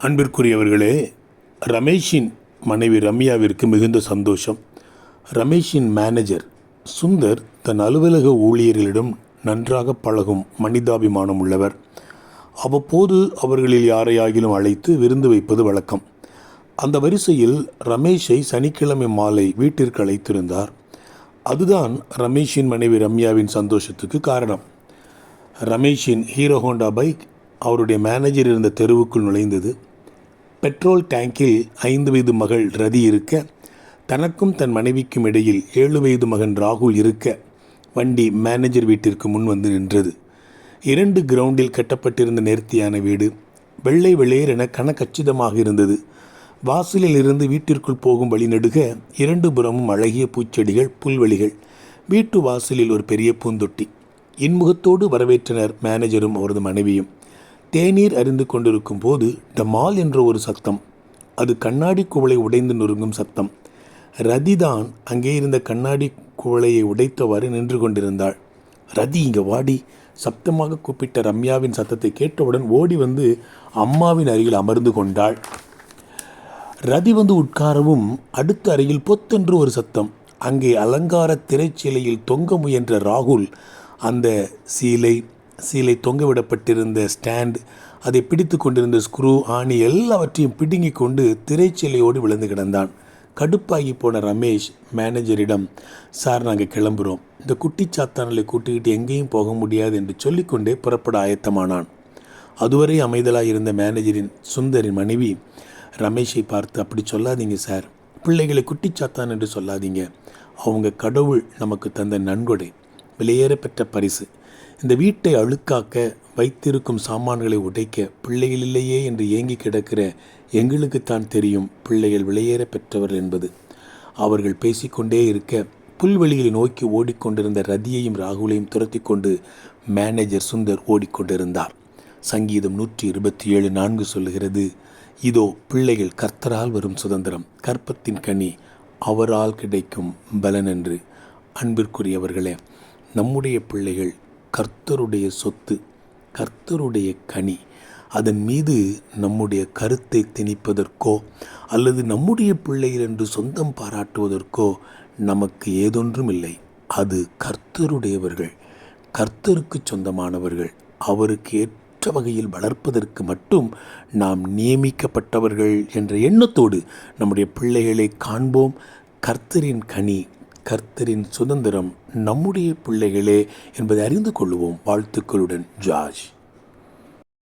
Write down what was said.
அன்பிற்குரியவர்களே ரமேஷின் மனைவி ரம்யாவிற்கு மிகுந்த சந்தோஷம். ரமேஷின் மேனேஜர் சுந்தர் தன் அலுவலக ஊழியர்களிடம் நன்றாக பழகும் மனிதாபிமானம் உள்ளவர். அவ்வப்போது அவர்களில் யாரையாகிலும் அழைத்து விருந்து வைப்பது வழக்கம். அந்த வரிசையில் ரமேஷை சனிக்கிழமை மாலை வீட்டிற்கு அழைத்திருந்தார். அதுதான் ரமேஷின் மனைவி ரம்யாவின் சந்தோஷத்துக்கு காரணம். ரமேஷின் ஹீரோ ஹோண்டா பைக் அவருடைய மேனேஜர் இருந்த தெருவுக்குள் நுழைந்தது. பெட்ரோல் டேங்கில் ஐந்து வயது மகள் ரதி இருக்க தனக்கும் தன் மனைவிக்கும் இடையில் ஏழு வயது மகன் ராகுல் இருக்க வண்டி மேனேஜர் வீட்டிற்கு முன் வந்து நின்றது. இரண்டு கிரவுண்டில் கட்டப்பட்டிருந்த நேர்த்தியான வீடு வெள்ளை வெளியர் என கனக்கச்சிதமாக இருந்தது. வாசலில் இருந்து வீட்டிற்குள் போகும் வழி நடுக இரண்டு புறமும் அழகிய பூச்செடிகள் புல்வெளிகள் வீட்டு வாசலில் ஒரு பெரிய பூந்தொட்டி. இன்முகத்தோடு வரவேற்றனர் மேனேஜரும் அவரது மனைவியும். தேநீர் அறிந்து கொண்டிருக்கும் போது டமால் என்ற ஒரு சத்தம். அது கண்ணாடி குவளை உடைந்து நொறுங்கும் சத்தம். ரதிதான் அங்கே இருந்த கண்ணாடி குவளையை உடைத்தவாறு நின்று கொண்டிருந்தாள். ரதி இங்க வாடி. சப்தமாக கூப்பிட்ட ரம்யாவின் சத்தத்தை கேட்டவுடன் ஓடி வந்து அம்மாவின் அருகில் அமர்ந்து கொண்டாள். ரதி வந்து உட்காரவும் அடுத்த அருகில் பொத்தென்று ஒரு சத்தம். அங்கே அலங்கார திரைச்சீலையில் தொங்க முயன்ற ராகுல் அந்த சீலை சீலை தொங்கவிடப்பட்டிருந்த ஸ்டாண்ட் அதை பிடித்து கொண்டிருந்த ஸ்க்ரூ ஆணி எல்லாவற்றையும் பிடுங்கி கொண்டு திரைச்சீலையோடு விழுந்து கிடந்தான். கடுப்பாகி போன ரமேஷ் மேனேஜரிடம் சார் நாங்கள் கிளம்புறோம். இந்த குட்டிச்சாத்தானலை கூட்டிக்கிட்டு எங்கேயும் போக முடியாது என்று சொல்லிக்கொண்டே புறப்பட ஆயத்தமானான். அதுவரை அமைதலாக இருந்த மேனேஜரின் சுந்தரின் மனைவி ரமேஷை பார்த்து அப்படி சொல்லாதீங்க சார். பிள்ளைகளை குட்டிச்சாத்தான் என்று சொல்லாதீங்க. அவங்க கடவுள் நமக்கு தந்த நன்கொடை. விலையேற பெற்ற பரிசு. இந்த வீட்டை அழுக்காக்க வைத்திருக்கும் சாமான்களை உடைக்க பிள்ளைகள் இல்லையே என்று ஏங்கி கிடக்கிற எங்களுக்குத்தான் தெரியும் பிள்ளைகள் விலையேற பெற்றவர்கள் என்பது. அவர்கள் பேசிக்கொண்டே இருக்க புல்வெளியை நோக்கி ஓடிக்கொண்டிருந்த ரதியையும் ராகுலையும் துரத்தி கொண்டு மேனேஜர் சுந்தர் ஓடிக்கொண்டிருந்தார். சங்கீதம் நூற்றி இருபத்தி ஏழு நான்கு சொல்லுகிறது இதோ பிள்ளைகள் கர்த்தரால் வரும் சுதந்திரம் கற்பத்தின் கனி அவரால் கிடைக்கும் பலன் என்று அன்பிற்குரியவர்களே நம்முடைய பிள்ளைகள் கர்த்தருடைய சொத்து கர்த்தருடைய கனி. அதன் மீது நம்முடைய கருத்தை திணிப்பதற்கோ அல்லது நம்முடைய பிள்ளைகள் என்று சொந்தம் பாராட்டுவதற்கோ நமக்கு ஏதொன்றும் இல்லை அது கர்த்தருடையவர்கள் கர்த்தருக்கு சொந்தமானவர்கள் அவருக்கு ஏற்ற வகையில் வளர்ப்பதற்கு மட்டும் நாம் நியமிக்கப்பட்டவர்கள் என்ற எண்ணத்தோடு நம்முடைய பிள்ளைகளை காண்போம். கர்த்தரின் கனி கர்த்தரின் சுதந்திரம் நம்முடைய பிள்ளைகளே என்பதை அறிந்து கொள்வோம் வாழ்த்துக்களுடன் ஜார்ஜ்.